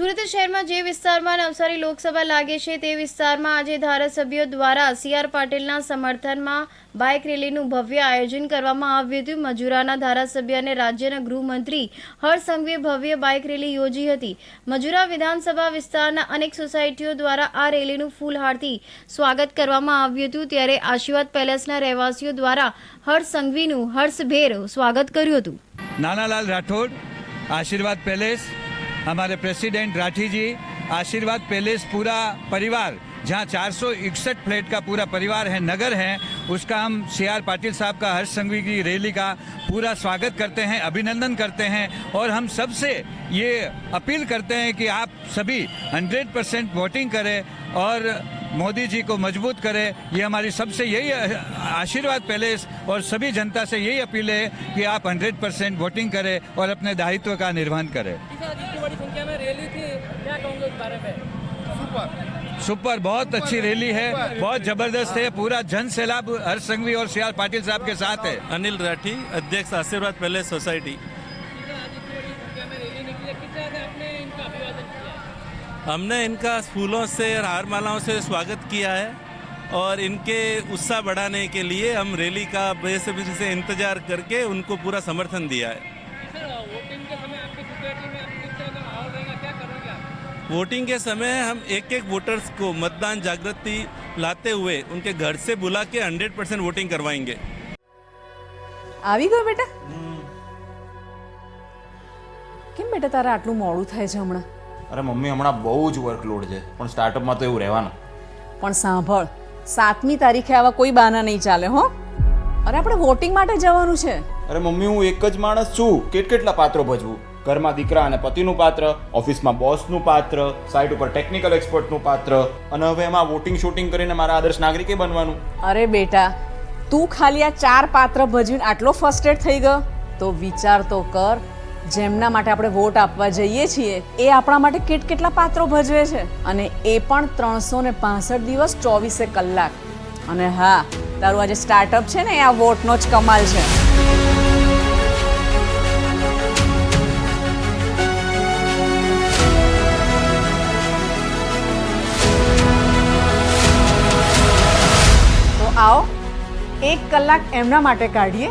સુરત શહેરમાં જે વિસ્તારમાં નવસારી લોકસભા લાગે છે, તે વિસ્તારમાં આજે ધારાસભ્યો દ્વારા સીઆર પાટીલના સમર્થનમાં બાઇક રેલીનું ભવ્ય આયોજન કરવામાં આવ્યું હતું. મજુરાના ધારાસભ્ય અને રાજ્યના ગૃહમંત્રી હર્ષ સંઘવીએ ભવ્ય બાઇક રેલી યોજી હતી. મજુરા વિધાનસભા વિસ્તારના અનેક સોસાયટીઓ દ્વારા આ રેલીનું ફૂલહારથી સ્વાગત કરવામાં આવ્યું હતું. ત્યારે આશીર્વાદ પેલેસના રહેવાસીઓ દ્વારા હર્ષ હર્ષભેર સ્વાગત કર્યું હતું. નાનાલાલ રાઠોડ, આશીર્વાદ પેલેસ हमारे प्रेसिडेंट राठी जी, आशीर्वाद पैलेस पूरा परिवार, जहाँ चार सौ इकसठ फ्लैट का पूरा परिवार है, नगर है, उसका हम सी आर पाटिल साहब का, हर्ष संघवी की रैली का पूरा स्वागत करते हैं, अभिनंदन करते हैं, और हम सबसे ये अपील करते हैं कि आप सभी 100 परसेंट वोटिंग करें और मोदी जी को मज़बूत करें ये हमारी सबसे यही आशीर्वाद पैलेस और सभी जनता से यही अपील है कि आप 100 परसेंट वोटिंग करें और अपने दायित्व का निर्वहन करें। इतनी बड़ी संख्या में रैली थी क्या कहोगे इस बारे में सुपर बहुत अच्छी रैली है बहुत ज़बरदस्त है पूरा जन सैलाब हर्ष संघवी और सी आर पाटिल साहब के साथ है। अनिल राठी अध्यक्ष आशीर्वाद पैलेस सोसाइटी। हमने इनका फूलों से और हार मालाओं से स्वागत किया है और इनके उत्साह बढ़ाने के लिए हम रैली का बेसब्री से इंतजार करके उनको पूरा समर्थन दिया है सर वोटिंग के समय आपकी सोसाइटी में किस तरह का माहौल रहेगा क्या करोगे आप वोटिंग के समय हम एक एक वोटर्स को मतदान जागृति लाते हुए उनके घर से बुला के 100 परसेंट वोटिंग करवाएंगे આવી ગયો બેટા કેમ બેટા તારે આટલું મોડું થાય છે હમણાં અરે મમ્મી હમણાં બહુ જ વર્કલોડ છે. પણ સ્ટાર્ટઅપમાં તો એવું રહેવાનું. પણ સાંભળ સાતમી તારીખે આવા કોઈ બહાના નહીં ચાલે હો. અરે આપણે વોટિંગ માટે જવાનું છે. અરે મમ્મી હું એક જ માણસ છું. કેટ કેટલા પાત્રો ભજવું? ઘરમાં દીકરા અને પતિનું પાત્ર ઓફિસમાં બોસનું પાત્ર સાઇટ ઉપર ટેકનિકલ એક્સપર્ટનું પાત્ર અને હવે એમાં વોટિંગ શૂટિંગ કરીને મારા આદર્શ નાગરિકે બનવાનું. અરે બેટા તું ખાલી આ ચાર પાત્ર ભજવીને આટલો ફર્સ્ટેડ થઈ ગયો? તો વિચાર તો કર જેમના માટે આપણે વોટ આપવા જઈએ છીએ, એ આપણા માટે કેટ કેટલા પાત્રો ભજવે છે? અને એ પણ ત્રણસો ને પાસઠ દિવસ ચોવીસે કલાક. અને હા, તારું આજે સ્ટાર્ટઅપ છે ને, એ આ વોટનો જ કમાલ છે. તો આવો, એક કલાક એમના માટે કાઢીએ.